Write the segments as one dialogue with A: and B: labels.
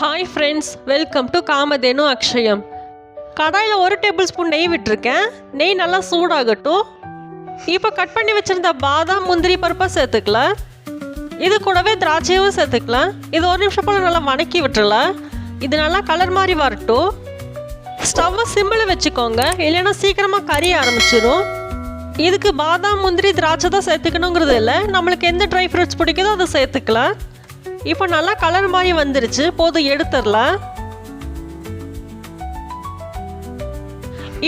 A: Hi friends welcome to Kamadhenu Akshayam கடாயில் ஒரு table spoon நெய் விட்டுருக்கேன். நெய் நல்லா சூடாகட்டும். இப்போ கட் பண்ணி வச்சுருந்த பாதாம் முந்திரி பருப்பை சேர்த்துக்கலாம். இது கூடவே திராட்சையும் சேர்த்துக்கலாம். இது ஒரு நிமிஷம் போல் நல்லா வணக்கி விட்டுறலாம் இது நல்லா கலர் மாதிரி வரட்டும். ஸ்டவ்வை சிம்மில் வச்சுக்கோங்க. இல்லைன்னா சீக்கிரமாக கறிய ஆரம்பிச்சிடும் இதுக்கு பாதாம் முந்திரி திராட்சை தான் சேர்த்துக்கணுங்கிறது இல்லை. நம்மளுக்கு எந்த ட்ரை ஃப்ரூட்ஸ் பிடிக்குதோ அதை சேர்த்துக்கலாம். இப்போ நல்லா கலர் மாதிரி வந்துருச்சு. போதும் எடுத்துடலாம்.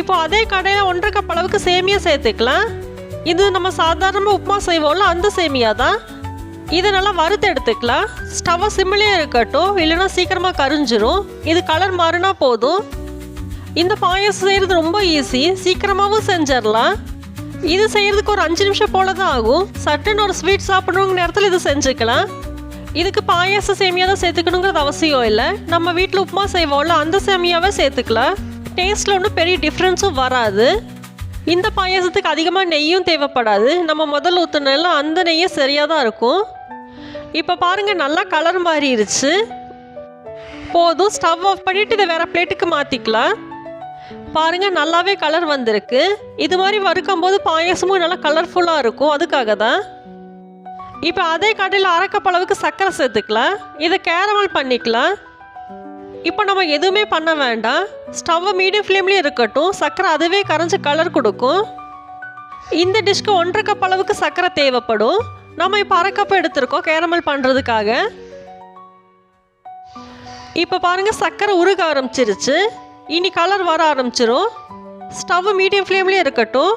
A: இப்போ அதே கடையில் ஒன்றரை கப் அளவுக்கு சேமியா சேர்த்துக்கலாம். இது நம்ம சாதாரணமாக உப்புமா செய்வோம்ல அந்த சேமியா தான். இதை நல்லா வறுத்து எடுத்துக்கலாம். ஸ்டவ்வை சிம்மிலே இருக்கட்டும் இல்லைன்னா சீக்கிரமாக கரிஞ்சிரும். இது கலர் மாறினா போதும். இந்த பாயசம் செய்கிறது ரொம்ப ஈஸி சீக்கிரமாகவும் செஞ்சிடலாம். இது செய்கிறதுக்கு ஒரு அஞ்சு நிமிஷம் போல தான் ஆகும். சட்டுன்னு ஒரு ஸ்வீட் சாப்பிடணுங்கிற நேரத்தில் இது செஞ்சுக்கலாம். இதுக்கு பாயாச சேமியா தான் சேர்த்துக்கணுங்கிறது அவசியம் இல்லை. நம்ம வீட்டில் உப்புமா செய்வோம்ல அந்த சேமியாவே சேர்த்துக்கலாம் டேஸ்ட்டில் ஒன்றும் பெரிய டிஃப்ரென்ஸும் வராது. இந்த பாயாசத்துக்கு அதிகமாக நெய்யும் தேவைப்படாது. நம்ம முதல்ல ஊற்றுனால அந்த நெய்யே சரியாக தான் இருக்கும். இப்போ பாருங்கள் நல்லா கலர் மாறிடுச்சு போதும் ஸ்டவ் ஆஃப் பண்ணிவிட்டு இதை வேறு பிளேட்டுக்கு மாற்றிக்கலாம் பாருங்க நல்லாவே கலர் வந்திருக்கு. இது மாதிரி வறுக்கும் போது பாயாசமும் நல்லா கலர்ஃபுல்லாக இருக்கும். அதுக்காக தான். இப்போ அதே கடையில் அரைக்கப்பளவுக்கு சர்க்கரை சேர்த்துக்கலாம். இதை கேரமல் பண்ணிக்கலாம். இப்போ நம்ம எதுவுமே பண்ண வேண்டாம். ஸ்டவ்வை மீடியம் ஃப்ளேம்லேயும் இருக்கட்டும். சர்க்கரை அதுவே கரைஞ்சி கலர் கொடுக்கும். இந்த டிஷ்க்கு ஒன்றரை கப் அளவுக்கு சர்க்கரை தேவைப்படும். நம்ம இப்போ அரை கப் எடுத்திருக்கோம் கேரமல் பண்ணுறதுக்காக இப்போ பாருங்கள் சர்க்கரை உருக ஆரம்பிச்சிருச்சு. இனி கலர் வர ஆரம்பிச்சிரும். ஸ்டவ் மீடியம் ஃப்ளேம்லேயே இருக்கட்டும்.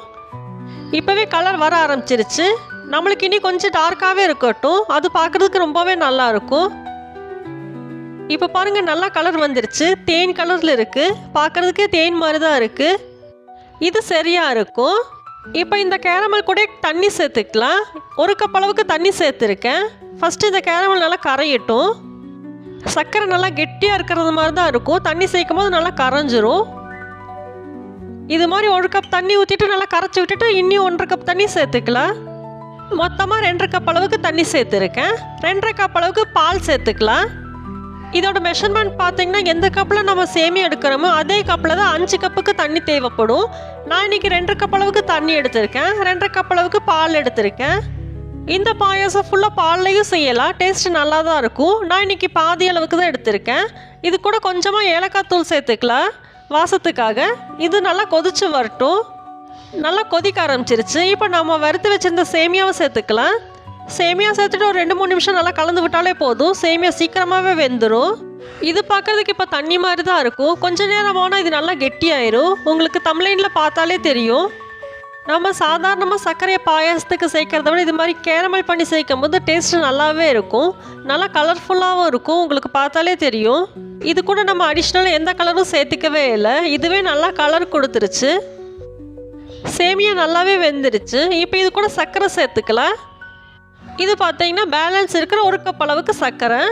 A: இப்போவே கலர் வர ஆரம்பிச்சிருச்சு. நம்மளுக்கு இனி கொஞ்சம் டார்க்காகவே இருக்கட்டும். அது பார்க்குறதுக்கு ரொம்பவே நல்லா இருக்கும். இப்போ பாருங்கள் நல்லா கலர் வந்துருச்சு. தேன் கலரில் இருக்குது பார்க்குறதுக்கே தேன் மாதிரி தான் இருக்குது இது சரியாக இருக்கும். இப்போ இந்த கேரமல் கூட தண்ணி சேர்த்துக்கலாம். ஒரு கப் அளவுக்கு தண்ணி சேர்த்துருக்கேன். ஃபஸ்ட்டு இந்த கேரமல் நல்லா கரையட்டும். சர்க்கரை நல்லா கெட்டியாக இருக்கிறது மாதிரி தான் இருக்கும். தண்ணி சேர்க்கும் போது நல்லா கரைஞ்சிரும். இது மாதிரி ஒரு கப் தண்ணி ஊற்றிட்டு நல்லா கரைச்சி விட்டுட்டு இன்னும் ஒன்றரை கப் தண்ணி சேர்த்துக்கலாம். மொத்தமாக ரெண்டரை கப் அளவுக்கு தண்ணி சேர்த்துருக்கேன். ரெண்டரை கப் அளவுக்கு பால் சேர்த்துக்கலாம். இதோட மெஷர்மெண்ட் பார்த்தீங்கன்னா எந்த கப்பில் நம்ம சேமி எடுக்கிறோமோ அதே கப்பில் தான் அஞ்சு கப்புக்கு தண்ணி தேவைப்படும். நான் இன்னைக்கு ரெண்டரை கப் அளவுக்கு தண்ணி எடுத்திருக்கேன். ரெண்டரை கப் அளவுக்கு பால் எடுத்திருக்கேன். இந்த பாயாசம் ஃபுல்லாக பால்லையும் செய்யலாம். டேஸ்ட் நல்லா தான் இருக்கும். நான் இன்னைக்கு பாதி அளவுக்கு தான் எடுத்திருக்கேன். இது கூட கொஞ்சமாக ஏலக்காய் தூள் சேர்த்துக்கலாம். வாசத்துக்காக. இது நல்லா கொதிச்சு வரட்டும். நல்லா கொதிக்க ஆரம்பிச்சிருச்சு. இப்போ நம்ம வறுத்து வச்சிருந்த சேமியாவை சேர்த்துக்கலாம். சேமியா சேர்த்துட்டு ஒரு ரெண்டு மூணு நிமிஷம் நல்லா கலந்து விட்டாலே போதும். சேமியா சீக்கிரமாகவே வெந்துடும் இது பார்க்கறதுக்கு இப்போ தண்ணி மாதிரி தான் இருக்கும். கொஞ்ச நேரம் ஆனால் இது நல்லா கெட்டியாயிரும். உங்களுக்கு தம்ப்ளைனில் பார்த்தாலே தெரியும். நம்ம சாதாரணமாக சர்க்கரையை பாயாசத்துக்கு சேர்க்கறத விட இது மாதிரி கேரமல் பண்ணி சேர்க்கும் போது டேஸ்ட் நல்லாவே இருக்கும். நல்லா கலர்ஃபுல்லாகவும் இருக்கும். உங்களுக்கு பார்த்தாலே தெரியும். இது கூட நம்ம அடிஷ்னலாக எந்த கலரும் சேர்த்துக்கவே இல்லை. இதுவே நல்லா கலர் கொடுத்துருச்சு. சேமியா நல்லாவே வெந்துருச்சு இப்போ இது கூட சர்க்கரை சேர்த்துக்கலாம். இது பார்த்தீங்கன்னா பேலன்ஸ் இருக்கிற ஒரு கப் அளவுக்கு சர்க்கரை.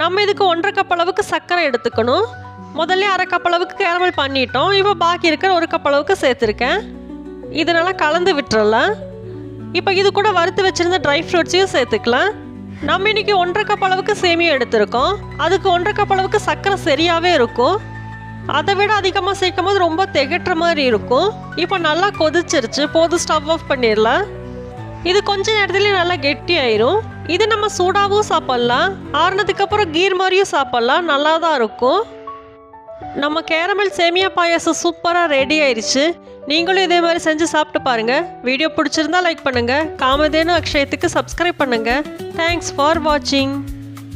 A: நம்ம இதுக்கு ஒன்றரை கப் அளவுக்கு சர்க்கரை எடுத்துக்கணும். முதல்ல அரை கப் அளவுக்கு கேரமல் பண்ணிட்டோம். இப்போ பாக்கி இருக்கிற ஒரு கப் அளவுக்கு சேர்த்துருக்கேன். இது நல்லா கலந்து விட்டுறலாம். இப்போ இது கூட வறுத்து வச்சுருந்த ட்ரை ஃப்ரூட்ஸையும் சேர்த்துக்கலாம். நம்ம இன்னைக்கு ஒன்றரை கப் அளவுக்கு சேமியா எடுத்திருக்கோம். அதுக்கு ஒன்றரை கப் அளவுக்கு சர்க்கரை சரியாகவே இருக்கும். அதை விட அதிகமாக சேர்க்கும் போது ரொம்ப திகட்டுற மாதிரி இருக்கும். இப்போ நல்லா கொதிச்சிருச்சு. போது ஸ்டவ் ஆஃப் பண்ணிடலாம். இது கொஞ்ச நேரத்துலேயே நல்லா கெட்டி ஆயிரும். இது நம்ம சூடாகவும் சாப்பிட்லாம். ஆறுனதுக்கு அப்புறம் கீர் மாதிரியும் சாப்பிட்லாம். நல்லா தான் இருக்கும். நம்ம கேரமல் சேமியா பாயாசம் சூப்பராக ரெடி ஆயிடுச்சு நீங்களும் இதே மாதிரி செஞ்சு சாப்பிட்டு பாருங்கள் வீடியோ பிடிச்சிருந்தா லைக் பண்ணுங்கள் காமதேனு அக்ஷயத்துக்கு சப்ஸ்கிரைப் பண்ணுங்கள் தேங்க்ஸ் ஃபார் வாட்சிங்